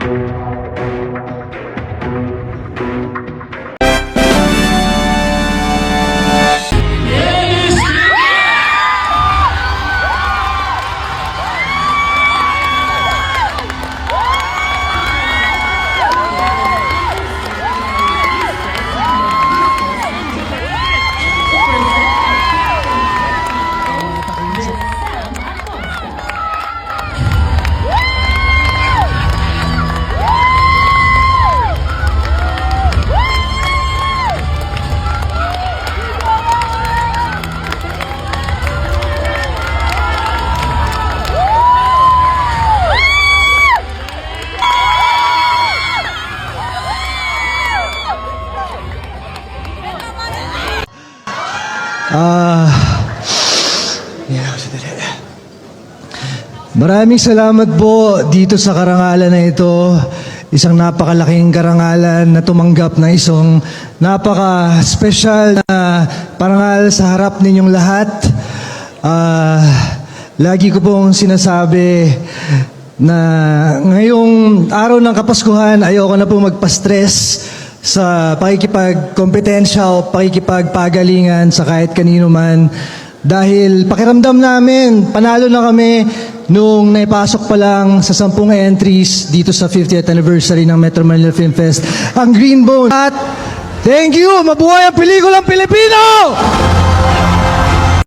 MMFFIC. Ah... Maraming salamat po dito sa karangalan na ito. Isang napakalaking karangalan na tumanggap ng isang napaka-special na parangal sa harap ninyong lahat. Ah, lagi ko pong sinasabi na ngayong araw ng Kapaskuhan, ayoko na po magpa-stress sa pakikipagkompetensya o pakikipagpagalingan sa kahit kanino man. Dahil pakiramdam namin, panalo na kami nung naipasok pa lang sa sampung entries dito sa 50th anniversary ng Metro Manila Film Fest, ang Green Bone. At thank you! Mabuhay ang pelikulang Pilipino!